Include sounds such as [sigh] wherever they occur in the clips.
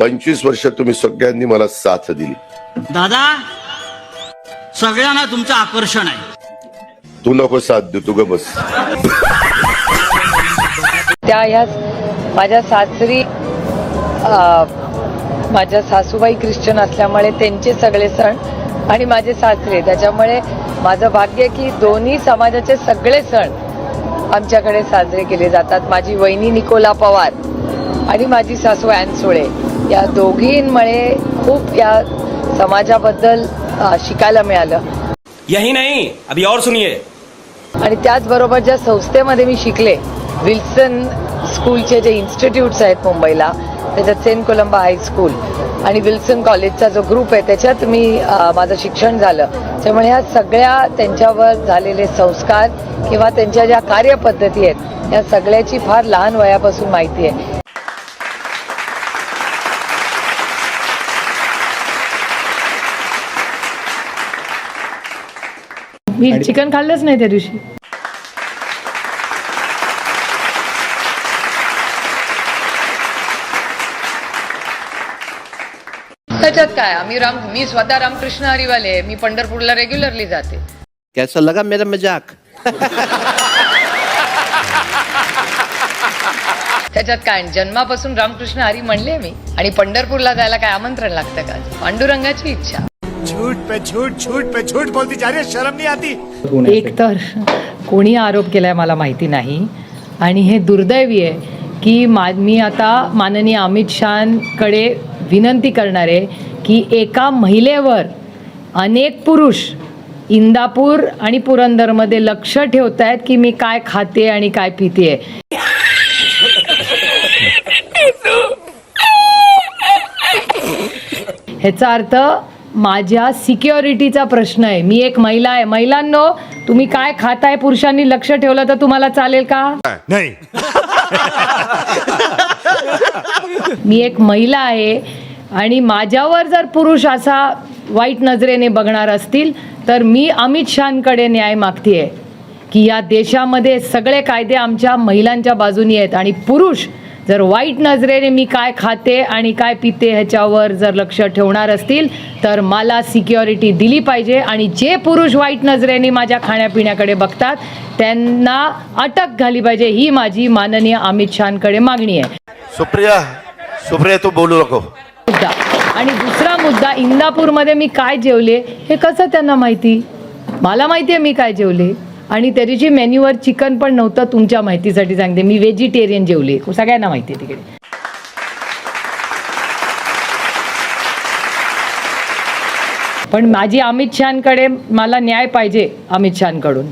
पंचवीस वर्ष तुम्ही सगळ्यांनी मला साथ दिली. दादा सगळ्यांना तुमचं आकर्षण आहे. तू नको साथ देऊ तू ग बस. त्या ह्या माझ्या सासरी अ, माझ्या सासूबाई ख्रिश्चन असल्यामुळे त्यांचे सगळे सण आणि माझे सासरे. त्याच्यामुळे माझं भाग्य की दोन्ही समाजाचे सगळे सण आमच्याकडे साजरे केले जातात. माझी वहिनी निकोला पवार. आणि माझी सासू सोळे. या दोघींमुळे खूप या समाजाबद्दल शिकायला मिळालं. यही नहीं अभी और सुनिए. आणि त्याचबरोबर ज्या संस्थेमध्ये मी शिकले विल्सन स्कूलचे जे इन्स्टिट्यूट्स आहेत मुंबईला त्याच्यात सेंट कोलंबा हायस्कूल आणि विल्सन कॉलेजचा जो ग्रुप आहे त्याच्यात मी माझं शिक्षण झालं. त्यामुळे ह्या सगळ्या त्यांच्यावर झालेले संस्कार किंवा त्यांच्या ज्या कार्यपद्धती आहेत या सगळ्याची फार लहान वयापासून माहिती आहे. मी चिकन खाल्लंच नाही त्या दिवशी. त्याच्यात काय? आम्ही राम मी स्वतः रामकृष्ण हरिवाले. मी पंढरपूरला रेग्युलरली जाते. कैसा लगा मेरा मजाक? त्याच्यात काय? जन्मापासून रामकृष्ण हरी म्हणले मी. आणि पंढरपूरला जायला काय आमंत्रण लागतं का? पांडुरंगाची इच्छा. झूठ पे झूठ झूठ पे झूठ बोलती जा रही है शर्म नहीं आती। एक तर कोणी आरोप केलाय मला माहिती नाही आणि हे दुर्दैवी आहे की मा मी आता माननीय अमित शहाकडे विनंती करणार आहे की एका महिलेवर अनेक पुरुष इंदापूर आणि पुरंदरमध्ये लक्ष ठेवत आहेत की मी काय खाते आणि काय पिते. [laughs] ह्याचा अर्थ माझ्या सिक्युरिटीचा प्रश्न आहे. मी एक महिला आहे. महिलांनो तुम्ही काय खाताय? पुरुषांनी लक्ष ठेवलं तर तुम्हाला चालेल का? नहीं. मी एक महिला आहे आणि माझ्यावर जर पुरुष असा वाईट नजरेने बघणार असतील तर मी अमित शहाकडे न्याय मागतीये. की या देशामध्ये सगळे कायदे आमच्या महिलांच्या बाजूनी आहेत आणि पुरुष जर वाईट नजरेने मी काय खाते आणि काय पिते ह्याच्यावर जर लक्ष ठेवणार असतील तर मला सिक्युरिटी दिली पाहिजे. आणि जे पुरुष वाईट नजरेने माझ्या खाण्यापिण्याकडे बघतात त्यांना अटक घाली पाहिजे. ही माझी माननीय अमित शहाकडे मागणी आहे. सुप्रिया सुप्रिया तू बोलू नको. मुद्दा. आणि दुसरा मुद्दा इंदापूरमध्ये मी काय जेवले हे कसं त्यांना माहिती? मला माहिती आहे मी काय जेवले. आणि त्या दिवशी मेन्यूवर चिकन पण नव्हतं तुमच्या माहितीसाठी सांगते. मी व्हेजिटेरियन जेवले. सगळ्यांना माहिती आहे तिकडे. पण माझी अमित शहाकडे मला न्याय पाहिजे अमित शहाकडून.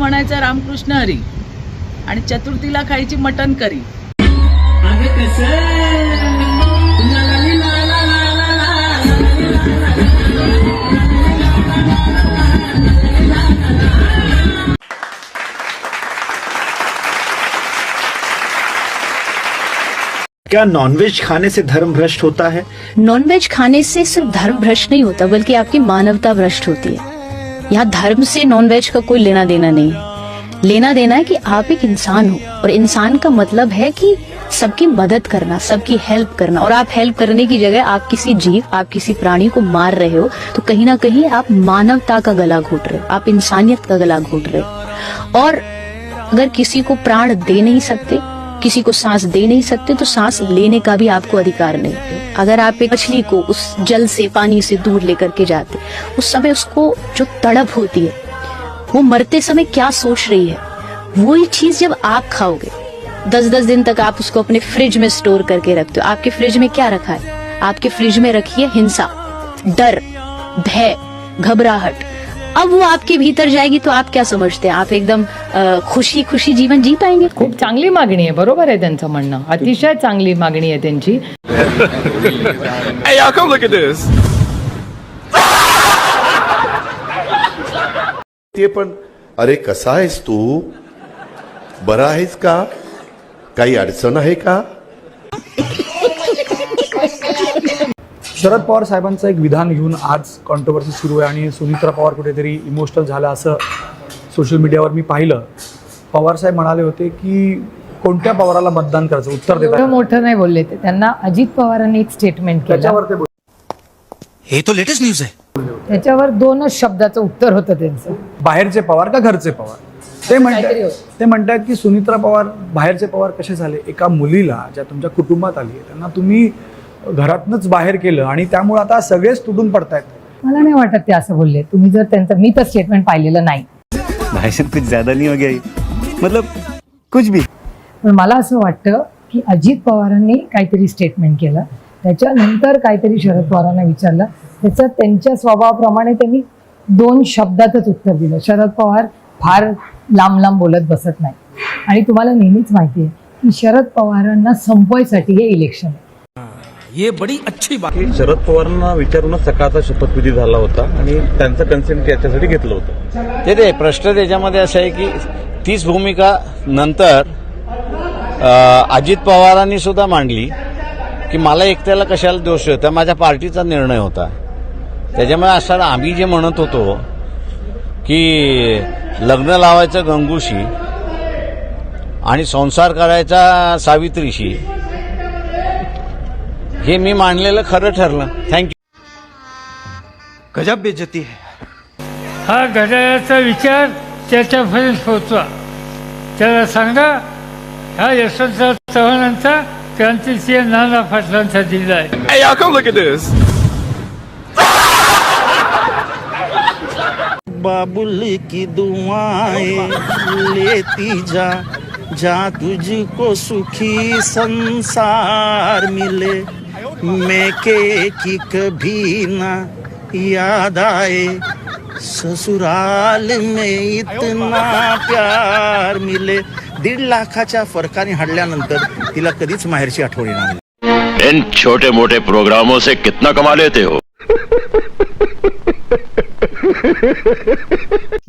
म्हणायचं रामकृष्ण हरी. आणि चतुर्थीला खायची मटण करी. क्या नॉनवेज खाने से धर्म भ्रष्ट होता है? नॉनवेज खाने से सिर्फ धर्म भ्रष्ट नहीं होता बल्कि आपकी मानवता भ्रष्ट होती है। यहाँ धर्म से नॉनवेज का कोई लेना देना नहीं। है लेना देना है कि आप एक इंसान हो और इंसान का मतलब है कि सबकी मदद करना, सबकी हेल्प करना। और आप हेल्प करने की जगह आप किसी जीव, आप किसी प्राणी को मार रहे हो तो कहीं ना कहीं आप मानवता का गला घोट रहे हो, आप इंसानियत का गला घोट रहे हो। और अगर किसी को प्राण दे नहीं सकते किसी को सांस दे नहीं सकते तो सांस लेने का भी आपको अधिकार नहीं है। अगर आप एक मछली को उस जल से, पानी से दूर लेकर के जाते उस समय उसको जो तड़प होती है, वो मरते समय क्या सोच रही है? वही चीज़ जब आप खाओगे दस दस दिन तक आप उसको अपने फ्रिज में स्टोर करके रखते हो। आपके फ्रिज में क्या रखा है? आपके फ्रिज में रखी है हिंसा, डर, भय, घबराहट। अब वो आपके भीतर जाएगी तो आप क्या समझते हैं? आप एकदम खुशी खुशी जीवन जी पाएंगे? खूप चांगली मागणी आहे बरोबर आहे त्यांचं म्हणणं. अतिशय चांगली मागणी आहे त्यांची. Hey, y'all, come look at this. ते पण अरे कसा आहेस तू? बरा आहेस का? काही अडचण आहे का? शरद पवार साहेबांचं एक विधान घेऊन आज कॉन्ट्रोवर्सी सुरू आहे आणि सुनित्रा पवार कुठेतरी इमोशनल झालं असं सोशल मीडियावर मी पाहिलं. पवार साहेब म्हणाले होते की कोणत्या पवाराला मतदान करायचं? उत्तर देतात. मोठं नाही बोलले ते. त्यांना अजित पवारांनी एक स्टेटमेंट केलं. त्याच्यावर ते बोलले. हे तो लेटेस्ट न्यूज है त्याच्यावर दोनच शब्दाचं उत्तर होतं त्यांचं. बाहेरचे पवार का घरचे पवार? ते काहीतरी म्हणतात होतं. ते म्हणतात की सुनित्रा पवार बाहेरचे पवार कसे झाले? एका मुलीला ज्या तुमच्या कुटुंबात आली आहे त्यांना तुम्ही घरातनंच बाहेर केलं आणि त्यामुळे आता सगळेच तुटून पडतायत. मला नाही वाटत ते असं बोलले. तुम्ही जर त्यांचं मी तर स्टेटमेंट पाहिलेलं नाही. भाई साहब कुछ ज्यादा नहीं हो गया ये? मतलब कुछ भी. पण मला असं वाटतं की अजित पवारांनी काहीतरी स्टेटमेंट केलं. त्याच्यानंतर काहीतरी शरद पवारांना विचारलं. त्याचं त्यांच्या स्वभावाप्रमाणे त्यांनी दोन शब्दातच उत्तर दिलं. शरद पवार फार लांब लांब बोलत बसत नाही. आणि तुम्हाला नेहमीच माहिती आहे की शरद पवारांना संपवायसाठी हे इलेक्शन आहे. ये बड़ी अच्छी बात। शरद पवारांना विचारूनच सकाळचा शपथविधी झाला होता आणि त्यांचं कन्सेंट याच्यासाठी घेतलं होतं. ते ते प्रश्न त्याच्यामध्ये असं आहे की तीच भूमिका नंतर अजित पवारांनी सुद्धा मांडली की मला एकट्याला कशाला दोष होता माझ्या पार्टीचा निर्णय होता. त्याच्यामुळे असताना आम्ही जे म्हणत होतो की लग्न लावायचं गंगूशी आणि संसार करायचा सावित्रीशी हे मी मांडलेलं खरं ठरलं. थँक्यू गजब बेइज्जती है. हा घड्याळाचा विचार त्याच्यापर्यंत पोहोचवा. त्याला सांगा हा यशवंतराव चव्हाणांचा क्रांतिसिंह नाना पाटलांचा जिल्हा आहे. Hey, y'all, come look at this. Babul की दुआएं लेती जा जा तुझको सुखी संसार मिले। मैके की कभी ना याद आए। ससुराल में इतना प्यार मिले। दीड लाखाच्या फरकाने हाडल्यानंतर तिला कधीच माहेरची आठवण येणार नाही. इन छोटे मोटे प्रोग्रामों से कितना कमा लेते हो?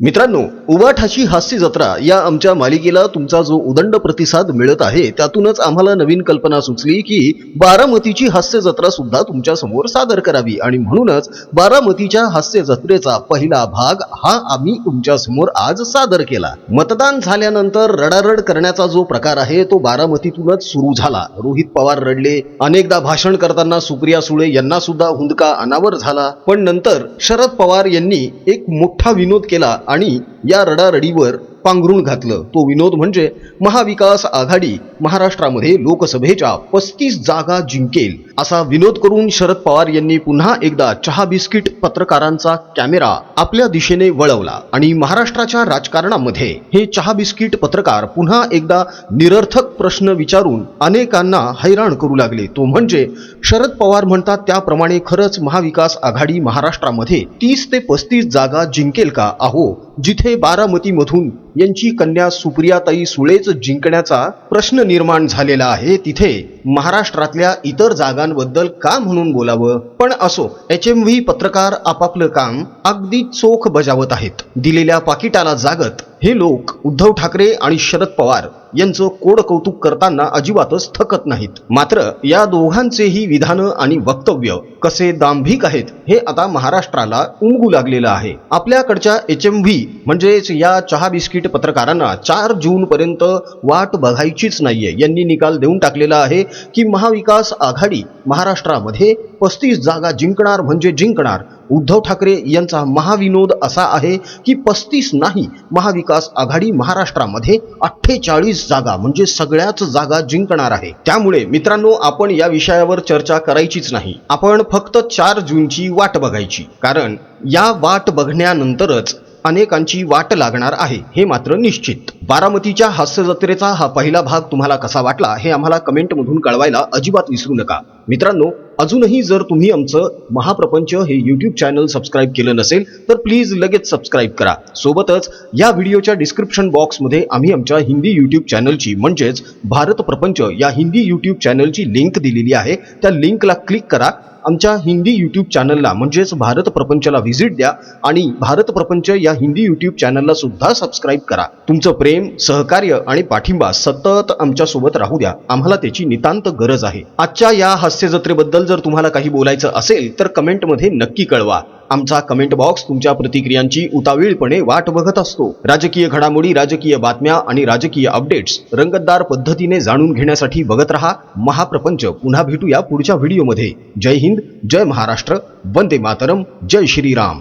मित्रांनो उबाठाची हास्य जत्रा या आमच्या मालिकेला तुमचा जो उदंड प्रतिसाद मिळत आहे त्यातूनच आम्हाला नवीन कल्पना सुचली की बारामतीची हास्य जत्रा सुद्धा तुमच्यासमोर सादर करावी. आणि म्हणूनच बारामतीच्या हास्य जत्रेचा पहिला भाग हा आम्ही तुमच्यासमोर आज सादर केला. मतदान झाल्यानंतर रडारड करण्याचा जो प्रकार आहे तो बारामतीतूनच सुरू झाला. रोहित पवार रडले अनेकदा भाषण करताना सुप्रिया सुळे यांना सुद्धा हुंदका अनावर झाला. पण नंतर शरद पवार यांनी एक मोठा विनोद केला आणि या रडारडीवर पांघरून घातलं. तो विनोद म्हणजे महाविकास आघाडी महाराष्ट्रामध्ये लोकसभेच्या पस्तीस जागा जिंकेल असा विनोद करून शरद पवार यांनी पुन्हा एकदा चहा बिस्किट पत्रकारांचा कॅमेरा आपल्या दिशेने वळवला आणि महाराष्ट्राच्या राजकारणामध्ये हे चहा बिस्किट पत्रकार पुन्हा एकदा निरर्थक प्रश्न विचारून अनेकांना हैराण करू लागले. तो म्हणजे शरद पवार म्हणतात त्याप्रमाणे खरंच महाविकास आघाडी महाराष्ट्रामध्ये तीस ते पस्तीस जागा जिंकेल का? अहो जिथे बारामतीमधून यांची कन्या सुप्रियाताई सुळेच जिंकण्याचा प्रश्न निर्माण झालेला आहे. तिथे महाराष्ट्रातल्या इतर जागांबद्दल का म्हणून बोलावं? पण असो एच एम व्ही पत्रकार आपापलं काम अगदी चोख बजावत आहेत. दिलेल्या पाकिटाला जागत हे लोक उद्धव ठाकरे आणि शरद पवार यांचं कोड कौतुक करताना अजिबातच थकत नाहीत. मात्र या दोघांचेही विधानं आणि वक्तव्य कसे दांभिक आहेत हे आता महाराष्ट्राला उमगू लागलेलं आहे. आपल्याकडच्या एच एम व्ही म्हणजेच या चहा बिस्किट पत्रकारांना चार जून पर्यंत वाट बघायचीच नाहीये. यांनी निकाल देऊन टाकलेला आहे की महाविकास आघाडी महाराष्ट्रामध्ये पस्तीस जागा जिंकणार म्हणजे जिंकणार उद्धव ठाकरे यांचा महाविनोद असा आहे की पस्तीस नाही महाविकास आघाडी महाराष्ट्रामध्ये अठ्ठेचाळीस जागा म्हणजे सगळ्याच जागा जिंकणार आहे. त्यामुळे मित्रांनो आपण या विषयावर चर्चा करायचीच नाही. आपण फक्त चार जूनची वाट बघायची. कारण या वाट बघण्यानंतरच अनेकांची वाट लागणार आहे हे मात्र निश्चित. बारामतीच्या हास्य जत्रेचा हा पहिला भाग तुम्हाला कसा वाटला हे आम्हाला कमेंटमधून कळवायला अजिबात विसरू नका. मित्रांनो अजूनही जर तुम्ही आमचं महाप्रपंच हे यूट्यूब चॅनल सबस्क्राईब केलं नसेल तर प्लीज लगेच सबस्क्राईब करा. सोबतच या व्हिडिओच्या डिस्क्रिप्शन बॉक्समध्ये आम्ही आमच्या हिंदी यूट्यूब चॅनलची म्हणजेच भारत प्रपंच या हिंदी यूट्यूब चॅनलची लिंक दिलेली आहे. त्या लिंकला क्लिक करा. आमच्या हिंदी यूट्यूब चॅनलला म्हणजेच भारत प्रपंचला व्हिजिट द्या आणि भारत प्रपंच या हिंदी यूट्यूब चॅनलला सुद्धा सबस्क्राईब करा. तुमचं प्रेम सहकार्य आणि पाठिंबा सतत आमच्यासोबत राहू द्या. आम्हाला त्याची नितांत गरज आहे. आजच्या या हास्य जत्रेबद्दल जर तुम्हाला काही बोलायचं असेल तर कमेंटमध्ये नक्की कळवा. आमचा कमेंट बॉक्स तुमच्या प्रतिक्रियांची उतावीळपणे वाट बघत असतो. राजकीय घडामोडी राजकीय बातम्या आणि राजकीय अपडेट्स रंगतदार पद्धतीने जाणून घेण्यासाठी बघत रहा. महाप्रपंच. पुन्हा भेटूया पुढच्या व्हिडिओमध्ये. जय हिंद जय महाराष्ट्र. वंदे मातरम. जय श्रीराम.